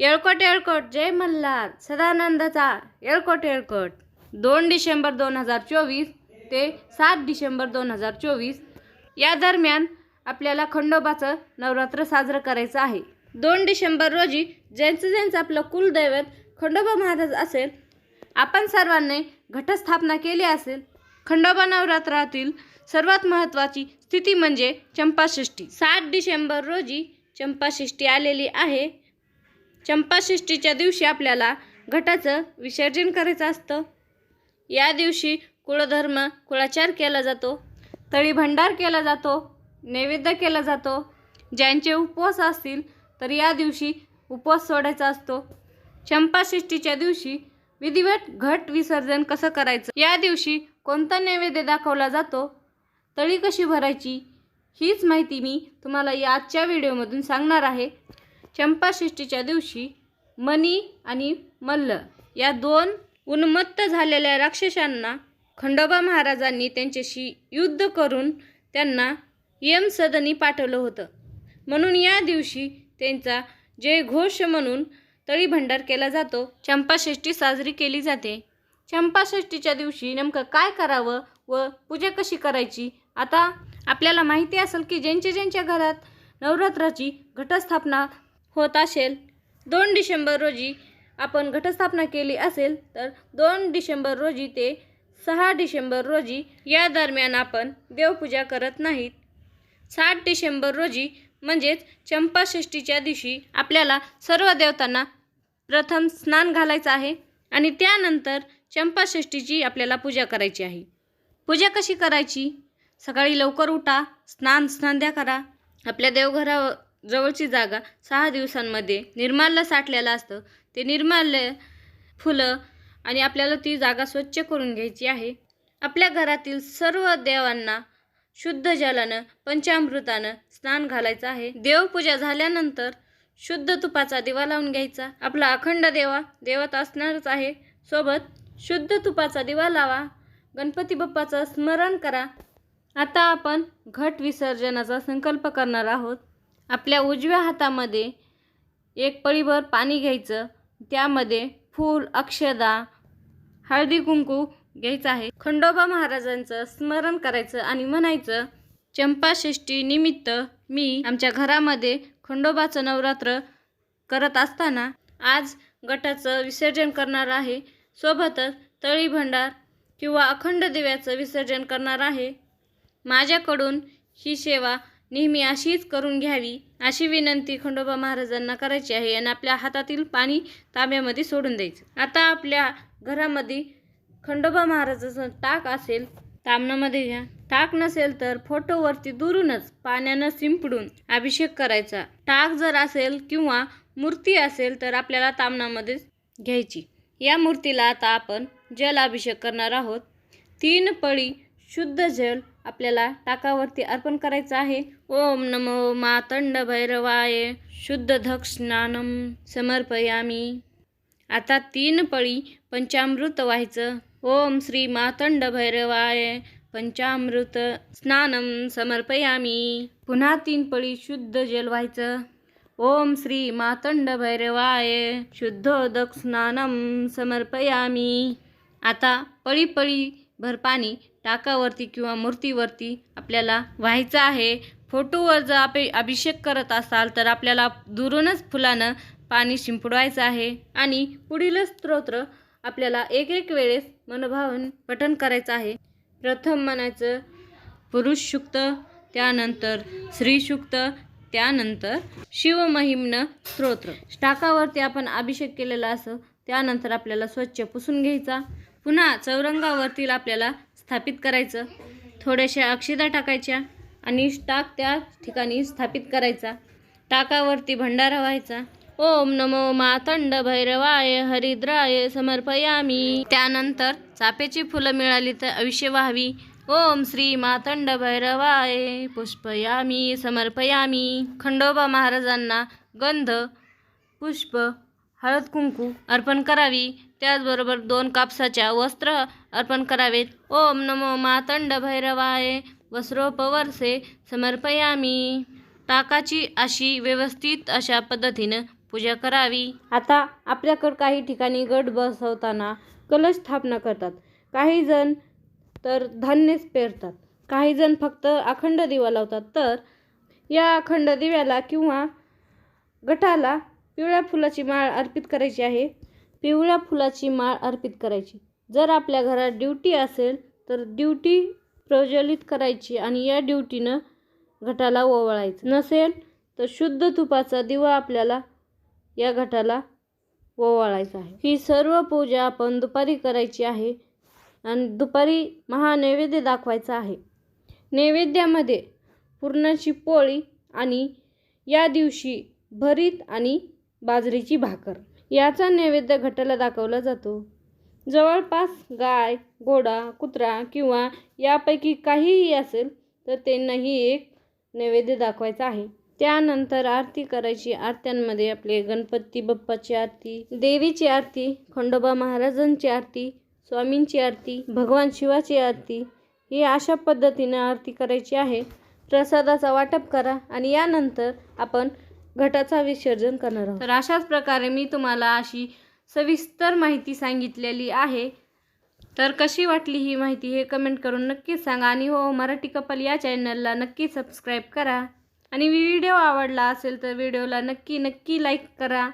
येळकोट येळकोट जय मल्हार सदानंदाचा येळकोट येळकोट. दोन डिसेंबर दोन हजार चोवीस ते सात डिसेंबर दोन हजार चोवीस या दरम्यान आपल्याला खंडोबाचं नवरात्र साजरं करायचं आहे. दोन डिसेंबर रोजी ज्यांचं ज्यांचं आपलं कुलदैवत खंडोबा महाराज असेल आपण सर्वांनी घटस्थापना केली असेल खंडोबा नवरात्रातील सर्वात महत्त्वाची स्थिती म्हणजे चंपाषष्ठी. सात डिसेंबर रोजी चंपाषष्ठी आलेली आहे. चंपाषष्ठीच्या दिवशी आपल्याला घटाचं विसर्जन करायचं असतं. या दिवशी कुळधर्म कुळाचार केला जातो तळी भंडार केला जातो नैवेद्य केला जातो. ज्यांचे उपवास असतील तर या दिवशी उपवास सोडायचा असतो. चंपाषष्ठीच्या दिवशी विधिवत घट विसर्जन कसं करायचं? या दिवशी कोणता नैवेद्य दाखवला जातो? तळी कशी भरायची? हीच माहिती मी तुम्हाला या आजच्या व्हिडिओमधून सांगणार आहे. चंपाषष्ठीच्या दिवशी मणी आणि मल्ल या दोन उन्मत्त झालेल्या राक्षसांना खंडोबा महाराजांनी त्यांच्याशी युद्ध करून त्यांना यमसदनी पाठवलं होतं. म्हणून या दिवशी त्यांचा जयघोष म्हणून तळीभंडार केला जातो. चंपाषष्ठी साजरी केली जाते. चंपाषष्ठीच्या दिवशी नेमकं काय करावं व पूजा कशी करायची? आता आपल्याला माहिती असेल की ज्यांच्या ज्यांच्या घरात नवरात्राची घटस्थापना होत असेल. दोन डिसेंबर रोजी आपण घटस्थापना केली असेल तर दोन डिसेंबर रोजी ते सहा डिसेंबर रोजी या दरम्यान आपण देवपूजा करत नाहीत. सात डिसेंबर रोजी म्हणजेच चंपाषष्टीच्या दिवशी आपल्याला सर्व देवतांना प्रथम स्नान घालायचं आहे आणि त्यानंतर चंपाषष्टीची आपल्याला पूजा करायची आहे. पूजा कशी करायची? सकाळी लवकर उठा स्नान संध्या करा. आपल्या देवघरा जवळची जागा सहा दिवसांमध्ये निर्माल्य साठलेलं असतं. ते निर्माल्य फुलं आणि आपल्याला ती जागा स्वच्छ करून घ्यायची आहे. आपल्या घरातील सर्व देवांना शुद्ध जलानं पंचामृतानं स्नान घालायचं आहे. देवपूजा झाल्यानंतर शुद्ध तुपाचा दिवा लावून घ्यायचा. आपला अखंड देवा देवत असणारच आहे. सोबत शुद्ध तुपाचा दिवा लावा. गणपती बाप्पाचं स्मरण करा. आता आपण घट विसर्जनाचा संकल्प करणार आहोत. आपल्या उजव्या हातामध्ये एक पळीभर पाणी घ्यायचं. त्यामध्ये फूल अक्षदा हळदी कुंकू घ्यायचं आहे. खंडोबा महाराजांचं स्मरण करायचं आणि म्हणायचं चंपाषष्ठी निमित्त मी आमच्या घरामध्ये खंडोबाचं नवरात्र करत असताना आज गटाचं विसर्जन करणार आहे. सोबतच तळी भंडार किंवा अखंड दिव्याचं विसर्जन करणार आहे. माझ्याकडून ही सेवा नेहमी अशीच करून घ्यावी अशी विनंती खंडोबा महाराजांना करायची आहे आणि आपल्या हातातील पाणी तांब्यामध्ये सोडून द्यायचं. आता आपल्या घरामध्ये खंडोबा महाराजाचं टाक असेल तामणामध्ये घ्या. टाक नसेल तर फोटोवरती दुरूनच पाण्यानं शिंपडून अभिषेक करायचा. टाक जर असेल किंवा मूर्ती असेल तर आपल्याला तामणामध्ये घ्यायची. या मूर्तीला आता आपण जल अभिषेक करणार आहोत. तीन पळी शुद्ध जल आपल्याला टाकावरती अर्पण करायचं आहे. ओम नमो मातंड भैरवाय. शुद्ध धक स्नानम समर्पयामी. आता तीन पळी पंचामृत व्हायचं ओम श्री मातंड भैरवाय. पंचामृत स्नानम समर्पयामी. पुन्हा तीन पळी शुद्ध जल व्हायचं ओम श्री मातंड भैरवाय. शुद्धोदक स्नानम समर्पयामी. आता पळी पळी भर पाणी टाकावरती किंवा मूर्तीवरती आपल्याला व्हायचं आहे. फोटोवर जर आप अभिषेक करत असाल तर आपल्याला दुरूनच फुलानं पाणी शिंपडवायचं आहे. आणि पुढील स्तोत्र आपल्याला एक एक वेळेस मनोभावन पठन करायचं आहे. प्रथम म्हणायचं पुरुष शुक्त त्यानंतर स्त्रीशुक्त त्यानंतर शिवमहिम्न स्तोत्र. टाकावरती आपण अभिषेक केलेला असं त्यानंतर आपल्याला स्वच्छ पुसून घ्यायचा. पुन्हा चौरंगावरती आपल्याला स्थापित करायचं. थोड्याशा अक्षदा टाकायच्या आणि टाक त्या ठिकाणी स्थापित करायचा. टाकावरती भंडारा व्हायचा. ओम नमो मातंड भैरवाय हरिद्राय समर्पयामी. त्यानंतर चापेची फुलं मिळाली तर आयुष्य व्हावी. ओम श्री मातंड भैरवाय पुष्पयामी समर्पयामी. खंडोबा महाराजांना गंध पुष्प हळद कुंकू अर्पण करावी. त्याचबरोबर दोन कापसाच्या वस्त्र अर्पण करावेत. ओम नमो मातंड भैरवाय. वस्त्रोपवर्षे समर्पयामी. टाकाची अशी व्यवस्थित अशा पद्धतीनं पूजा करावी. आता आपल्याकडं काही ठिकाणी गट बसवताना कलश स्थापना करतात. काही जण तर धान्यच पेरतात. काही जण फक्त अखंड दिवा लावतात. तर या अखंड दिव्याला किंवा गटाला पिवळ्या फुलाची माळ अर्पित करायची आहे. पिवळ्या फुलाची माळ अर्पित करायची. जर आपल्या घरात ड्युटी असेल तर ड्युटी प्रज्वलित करायची आणि या ड्युटीनं घटाला ओवाळायचं. नसेल तर शुद्ध तुपाचा दिवा आपल्याला या घटाला ओवाळायचा आहे. ही सर्व पूजा आपण दुपारी करायची आहे आणि दुपारी महानैवेद्य दाखवायचा आहे. नैवेद्यामध्ये पुरणाची पोळी आणि या दिवशी भरीत आणि बाजरीची भाकर. याचा नैवेद्य घटाला दाखवला जातो. जवळपास गाय घोडा कुत्रा किंवा यापैकी काहीही असेल तर त्यांनाही एक नैवेद्य दाखवायचा आहे. त्यानंतर आरती करायची. आरत्यांमध्ये आपले गणपती बाप्पाची आरती देवीची आरती खंडोबा महाराजांची आरती स्वामींची आरती भगवान शिवाची आरती ही अशा पद्धतीनं आरती करायची आहे. प्रसादाचा वाटप करा आणि यानंतर आपण घटाचा विसर्जन करणार आहोत. तर अशाच प्रकारे मी तुम्हाला अशी सविस्तर माहिती सांगितलेली आहे. तर कशी वाटली ही माहिती हे कमेंट करून नक्कीच सांगा आणि हो मराठी कपल या चॅनलला नक्की सबस्क्राईब करा. आणि व्हिडिओ आवडला असेल तर व्हिडिओला नक्की नक्की लाईक करा.